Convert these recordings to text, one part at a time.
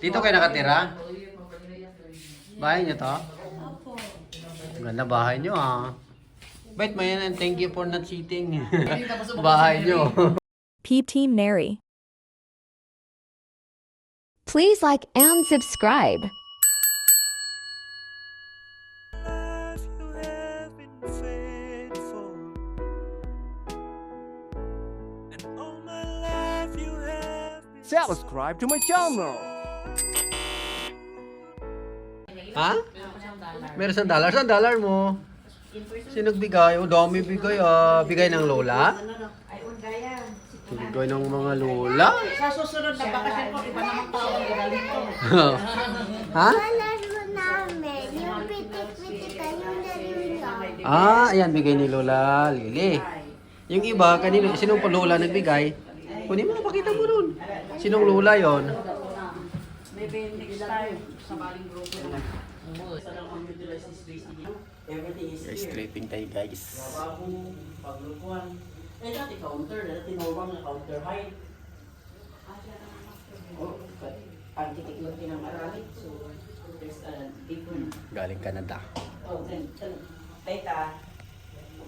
Dito kayo nakatira? Bahay niyo to? Ganda bahay niyo ah. Bait mo yan and thank you for not cheating. bahay niyo. Peep Team Neri. Please like and subscribe. life you have been faithful. And all my life you have been subscribe to my channel. Ha? Meron saan dollar? Saan dollar mo? Sino nagbigay? O dami bigay ah. Bigay ng lola? Bigay ng mga lola? Sa susunod na bakasyon ko, iba naman tao ang gagaling ko. ha? Ah, ayan, bigay ni Lola Lili. Yung iba, kanino, sinong pa Lola nagbigay? Kunin mo, pakita mo dun. Sinong Lola yon? Maybe next time, sa baling grupo ang everything is Guys, here. tripping tayo guys. Bagong paglupuan. Eh, dati counter, dati normal na counter height. Oh, architect lang pinang-aralin. So, there's a different Galing Canada. Oh, then, ay ta,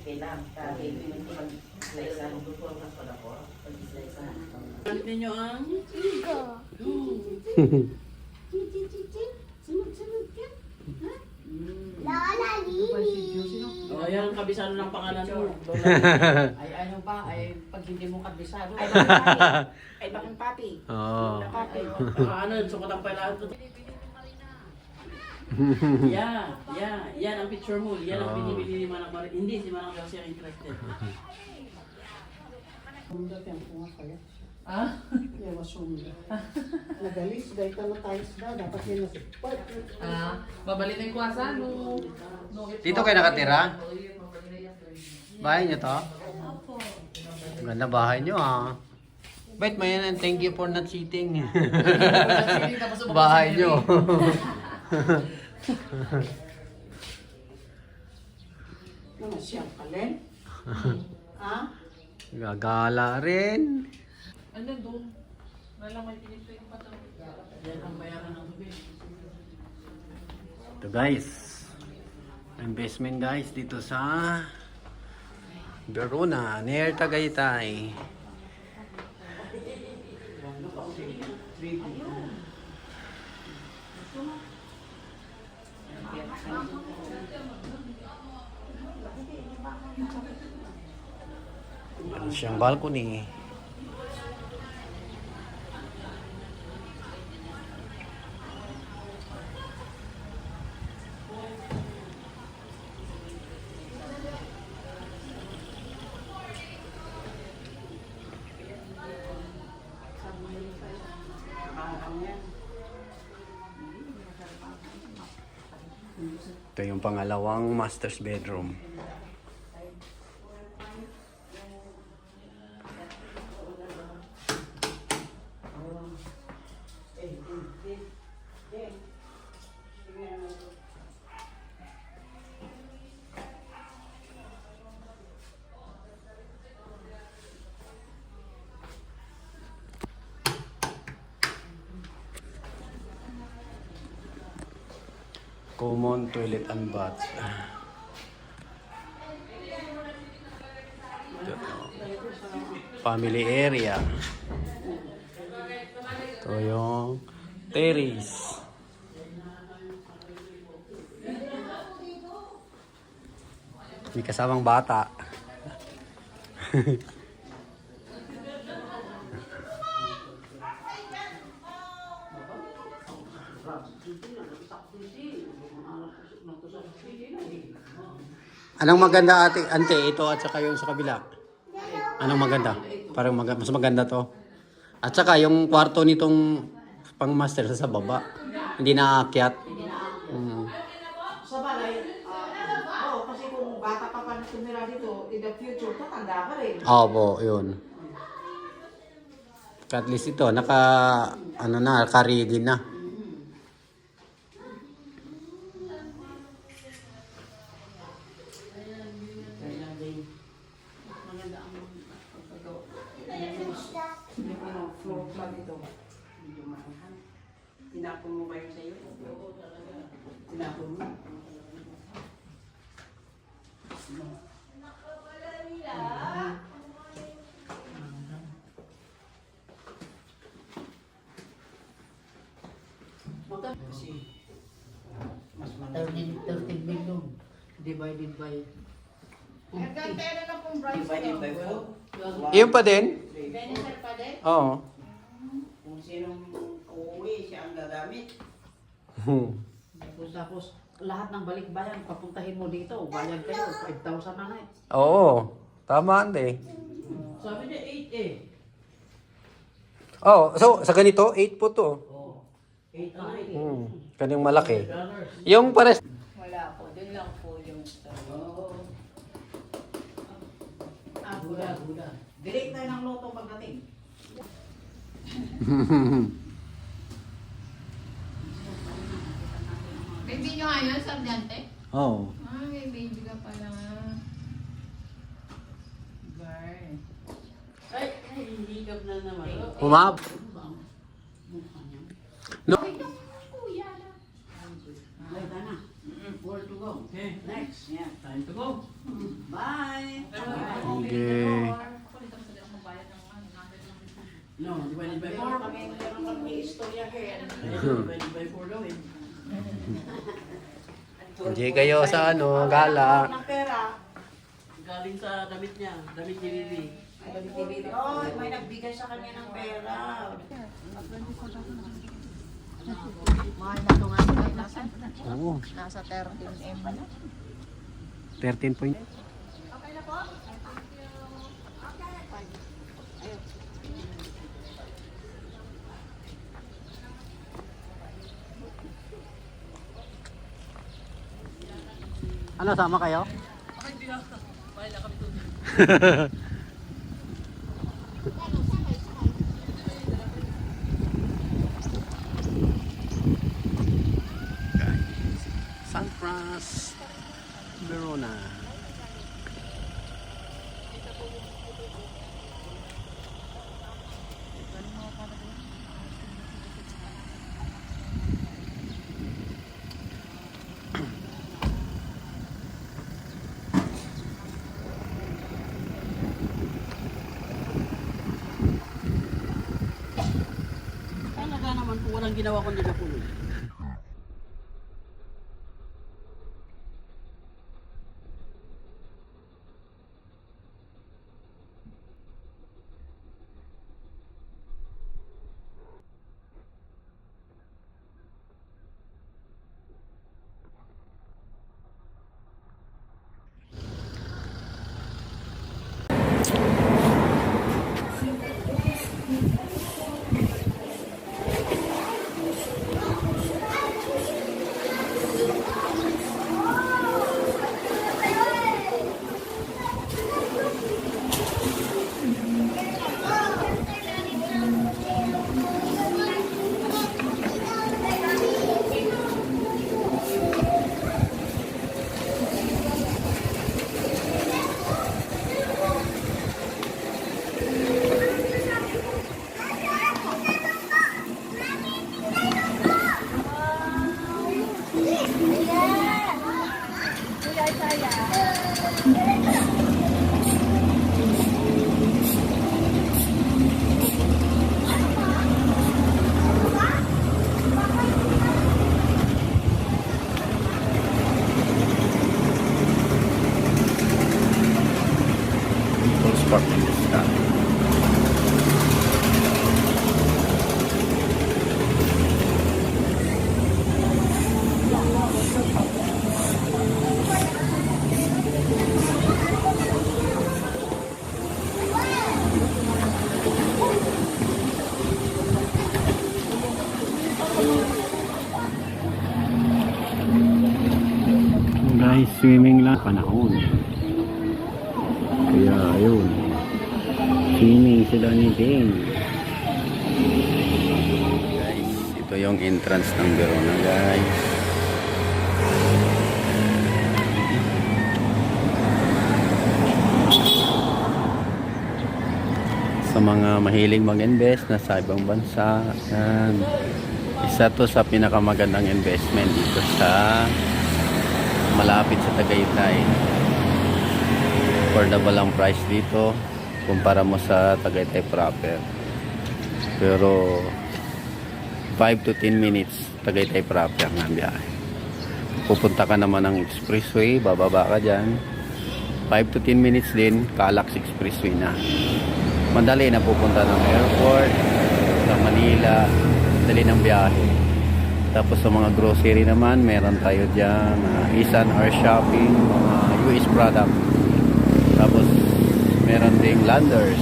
okay lang. Ta, okay, hindi mo mag-slice lang. Pag-slice lang. Ano ang? Lola Lili. Oh, yan ang kabisado ng pangalan mo. Ay ano ba, ay pag hindi mo kabisado. Ay, bakit papi? Ay, bakit papi? Oo. Papi. Saka ano, sukot ang pala ito. Yeah, yeah, yan ang picture mo. Yan ang Oh. binibili ni Manang Marie. Hindi, si Manang Garcia ang interested. Yung. Ah? Kaya masunda. Nagalis, dahil ka na tayo na, dapat yun na Ah, babalik na yung kuwasa no. no Dito kayo nakatira? Bahay niyo to? Ganda bahay niyo ah. Bait mo yan and thank you for not cheating. bahay niyo. Mga siyang kalen. Ha? Gagala rin. Ano doon? Nalang may pinito yung patang. Yan ang bayaran ng tubig. Ito guys. Investment guys dito sa Verona, near Tagaytay. Siyang balcony. Ito yung pangalawang master's bedroom. Common toilet and bath. Family area. Ito yung terrace. May kasamang bata. Anong maganda ate, ante, ito at saka yung sa kabila? Anong maganda? Parang mag- mas maganda to. At saka yung kwarto nitong pang master sa baba. Hindi naaakyat. Mm. Sa bagay, ah, oo, kasi kung bata pa na tumira dito, in the future, tatanda ka rin. Opo, yun. At least ito, naka, ano na, naka-ready na. Kaya din, maganda ang pagkagawa. Ano, floor plan ito. Medyo mahal. Tinapon mo ba yun sa'yo? Tinapon mo? Kasi mas malaki. 13 million divided by Divided by four. Iyon pa din? Oo. Kung sinong uuwi, siya ang gagamit. tapos, tapos lahat ng balikbayan papuntahin mo dito bayad kayo 5,000 na eh Oo. Tama, ante. sabi niya 8 eh Oh, so sa ganito, 8 po to. Oh 8 na Hmm. Kanyang malaki. Yung pares. Wala po, dun lang po yung Oo. Ah, buda, buda. Direct tayo ng loto pagdating. May video nga yun, Sargente? Oo. Ah, may baby ka pala. Girl. Ay, ay, hindi ka na naman. Humab. No. Ay, yung kuya na. Ay, na. Where to go? Okay, next. Yeah, time to go. Bye. Okay. No, divided by 4. Kami, meron kami istorya here. Divided by 4 daw eh. Hindi kayo sa ano, gala. ng pera. Galing sa damit niya, damit ni Bibi. Oh, may nagbigay sa kanya ng pera. Mahal na ito nga sila. Nasa, Oo. nasa 13M na. 13 point. Ano, sama kayo? San Verona. Talaga naman kung walang ginawa kundi na Guys, swimming lang panahon. Kaya ayun. Swimming sila ni Dane. Guys, ito yung entrance ng Verona guys. Sa mga mahiling mag-invest na sa ibang bansa, yan. Isa to sa pinakamagandang investment dito sa malapit sa Tagaytay. Affordable ang price dito kumpara mo sa Tagaytay proper. Pero 5 to 10 minutes Tagaytay proper ang biyahe. Pupunta ka naman ng expressway, bababa ka dyan. 5 to 10 minutes din, Calax Expressway na. Madali na pupunta ng airport, sa Manila, dali ng biyahe. Tapos sa mga grocery naman, meron tayo dyan, uh, Isan R Shopping, mga US product. Tapos meron ding Landers.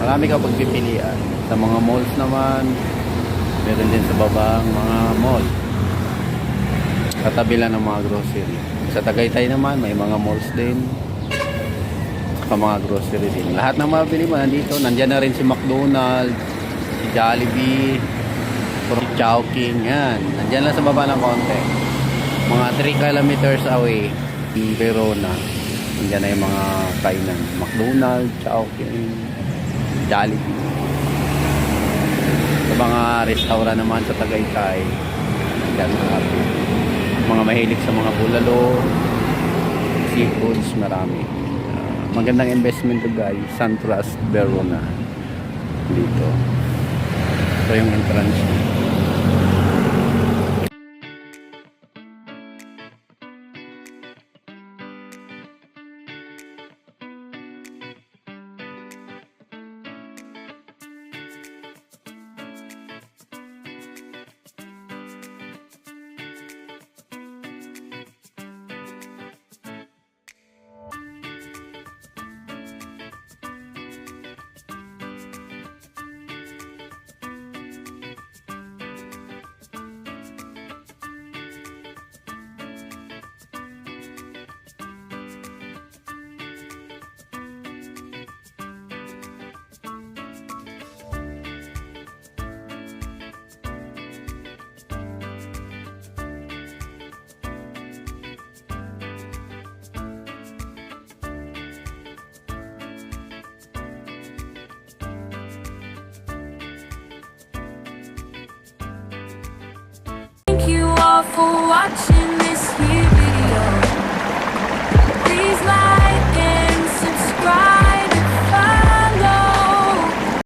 Marami ka pagpipilian. Sa mga malls naman, meron din sa babang mga mall. Katabi lang ng mga grocery. Sa Tagaytay naman, may mga malls din. Saka mga grocery din. Lahat ng mabili mo nandito. Nandyan na rin si McDonald's, si Jollibee, si Chowking. Yan. Nandyan lang sa baba ng konti. Mga 3 kilometers away. in Verona. Nandyan na yung mga kainan. McDonald's, Chowking, Jollibee. Sa mga restaurant naman sa Tagaytay. Nandyan marami. Mga mahilig sa mga bulalo, seafoods, marami. Ah, magandang investment to guys. Santras Verona. Dito. Ito yung entrance.